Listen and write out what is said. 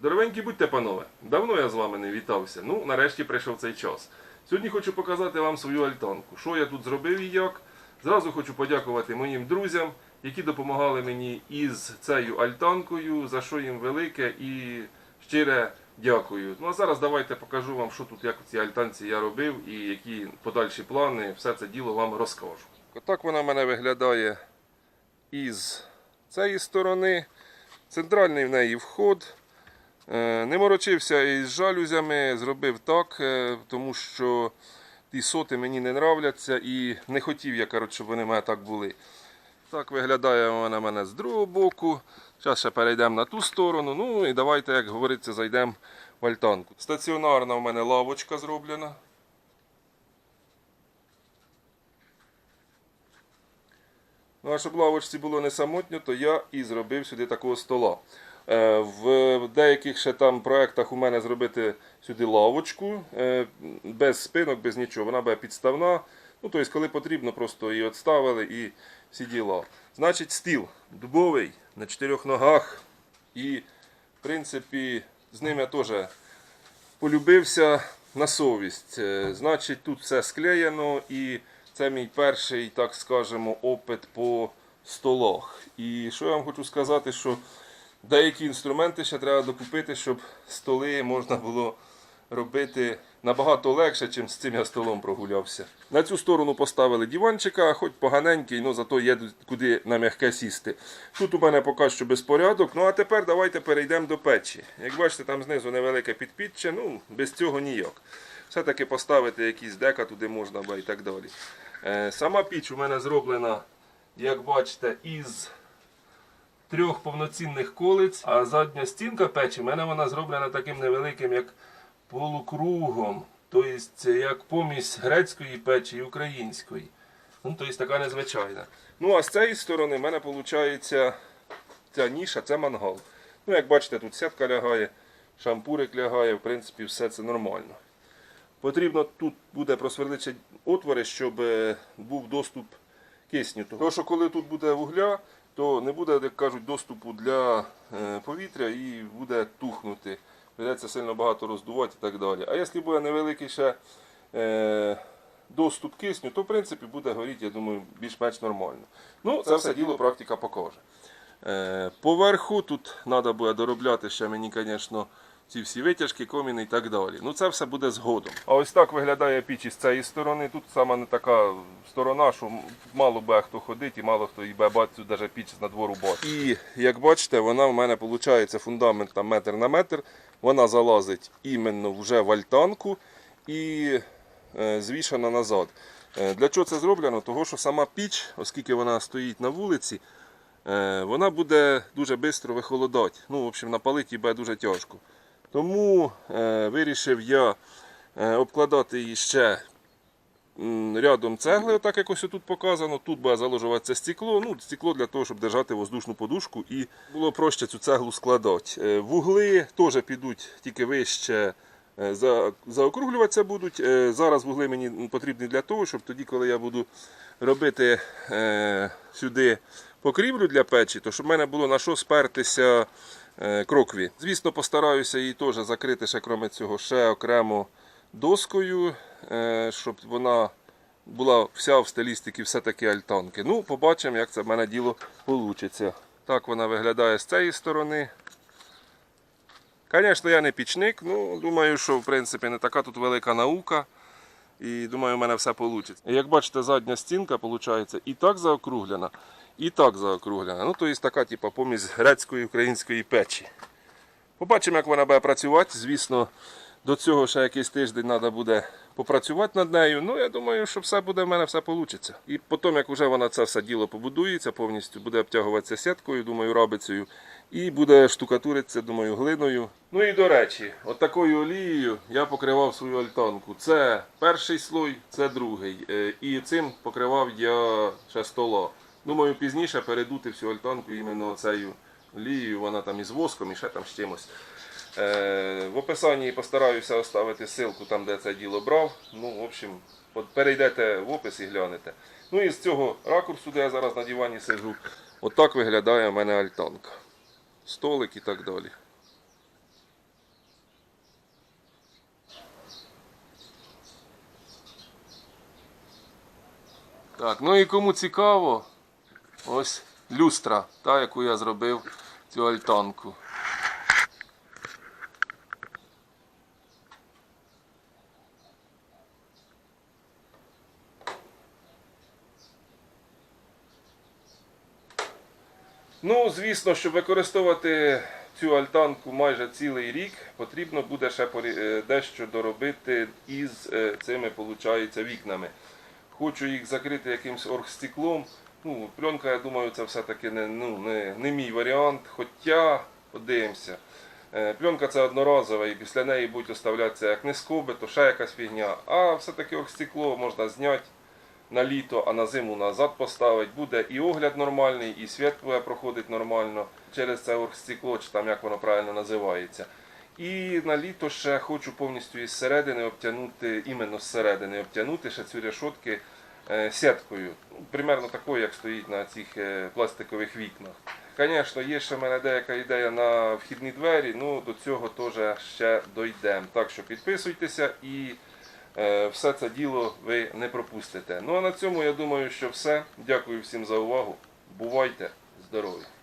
Здоровенькі будьте, панове. Давно я з вами не вітався. Ну, нарешті прийшов цей час. Сьогодні хочу показати вам свою альтанку. Що я тут зробив і як. Зразу хочу подякувати моїм друзям, які допомагали мені із цією альтанкою, за що їм велике і щире дякую. Ну а зараз давайте покажу вам, що тут як у цій альтанці я робив і які подальші плани. Все це діло вам розкажу. Отак вона в мене виглядає із цієї сторони. Центральний в неї вход. Е, Не морочився із жалюзями, зробив так, е, тому що ті соти мені не нравляться і не хотів я, коротше, щоб вони мене так були. Так виглядає вона мене з другого боку. Зараз ще перейдемо на ту сторону. Ну і давайте, як говориться, зайдемо в альтанку. Стаціонарна в мене лавочка зроблена. Ну, а щоб лавочці було не самотньо, то я і зробив сюди такого стола. Е, В деяких ще там проєктах у мене зробити сюди лавочку е, без спинок, без нічого. Вона буде підставна. Ну, тобто, коли потрібно, просто її відставили і всі діла. Значить, стіл дубовий на чотирьох ногах. І, в принципі, з ним я теж полюбився на совість. Е, Значить, тут все склеєно і це мій перший, так скажемо, опит по столах. І що я вам хочу сказати, що деякі інструменти ще треба докупити, щоб столи можна було робити набагато легше, чим з цим я столом прогулявся. На цю сторону поставили диванчика, хоч поганенький, але зато є куди на м'яке сісти. Тут у мене поки що безпорядок. Ну а тепер давайте перейдемо до печі. Як бачите, там знизу невелике підпіччя, ну без цього ніяк. Все-таки поставити якісь дека туди можна і так далі. Е, Сама піч у мене зроблена, як бачите, із трьох повноцінних колиць, а задня стінка печі в мене вона зроблена таким невеликим, як полукругом. Тобто, як помість грецької печі і української. Ну, тобто така незвичайна. Ну, а з цієї сторони в мене виходить ця ніша, це мангал. Ну, як бачите, тут сітка лягає, шампурик лягає, в принципі, все це нормально. Потрібно тут буде просверлити отвори, щоб е, був доступ кисню. Тому що коли тут буде вугля, то не буде, як кажуть, доступу для е, повітря і буде тухнути. Придеться сильно багато роздувати і так далі. А якщо буде невеликий ще е, доступ кисню, то в принципі буде горіти, я думаю, більш-менш нормально. Ну, це все діло практика покаже. Е, Поверху тут треба буде доробляти ще мені, звісно, ці всі витяжки, коміни і так далі. Ну це все буде згодом. А ось так виглядає піч із цієї сторони. Тут саме не така сторона, що мало би хто ходить і мало хто і бачить навіть піч з надвору бачить. І як бачите, вона в мене виходить фундамент там метр на метр. Вона залазить іменно вже в альтанку і е, звішана назад. Е, Для чого це зроблено? Того, що сама піч, оскільки вона стоїть на вулиці, е, вона буде дуже швидко вихолодати. Ну, в общем, напалити її буде дуже тяжко. Тому е, вирішив я е, обкладати її ще рядом цегли, отак як ось тут показано. Тут буде заложуватися стекло. Ну, стекло для того, щоб держати воздушну подушку і було проще цю цеглу складати. Е, Вугли теж підуть тільки вище. заокруглюватися будуть. Зараз вугли мені потрібні для того, щоб тоді, коли я буду робити сюди покрівлю для печі, то щоб в мене було на що спертися крокві. Звісно, постараюся її теж закрити ще крім цього ще окремо доскою, е, щоб вона була вся в стилістиці все-таки альтанки. Ну, побачимо, як це в мене діло вийде. Так вона виглядає з цієї сторони. Звісно, я не пічник, ну думаю, що в принципі не така тут велика наука. І думаю, у мене все вийде. Як бачите, задня стінка виходить і так заокруглена, і так заокруглена. Ну, тобто така, типу, помість грецької української печі. Побачимо, як вона буде працювати. Звісно, до цього ще якийсь тиждень треба буде попрацювати над нею. Ну, я думаю, що все буде в мене все вийде. І потім, як вже вона це все діло побудується, повністю буде обтягуватися сіткою, думаю, рабицею. І буде штукатуритися, думаю, глиною. Ну і до речі, от такою олією я покривав свою альтанку. Це перший слой, це другий. Е, І цим покривав я ще стола. Ну, Думаю, пізніше передути всю альтанку іменно цією лією, вона там із воском і ще там з чимось. Е, В описанні постараюся оставити ссылку там, де це діло брав. Ну, в общем, перейдете в опис і глянете. Ну і з цього ракурсу, де я зараз на дивані сижу, отак виглядає в мене альтанка. Столик і так далі. Так, ну і кому цікаво ось люстра, та, яку я зробив цю альтанку. Ну, звісно, щоб використовувати цю альтанку майже цілий рік, потрібно буде ще е, дещо доробити із е, цими, виходить, вікнами. Хочу їх закрити якимось оргстеклом. Ну, пленка, я думаю, це все-таки не, ну, не, не мій варіант. Хоча, подивимося. Е, Пленка це одноразова і після неї будуть оставлятися як не скоби, то ще якась фігня. А все-таки оргстекло можна зняти на літо, а на зиму назад поставити. Буде і огляд нормальний, і світ буде проходити нормально через це оргстекло, чи там як воно правильно називається. І на літо ще хочу повністю із середини обтягнути, іменно з середини обтягнути ще цю решотки е, сіткою. Ну, Примерно такою, як стоїть на цих е, пластикових вікнах. Звісно, є ще в мене деяка ідея на вхідні двері, ну до цього теж ще дійдемо. Так що підписуйтеся і е, все це діло ви не пропустите. Ну а на цьому я думаю, що все. Дякую всім за увагу. Бувайте здорові!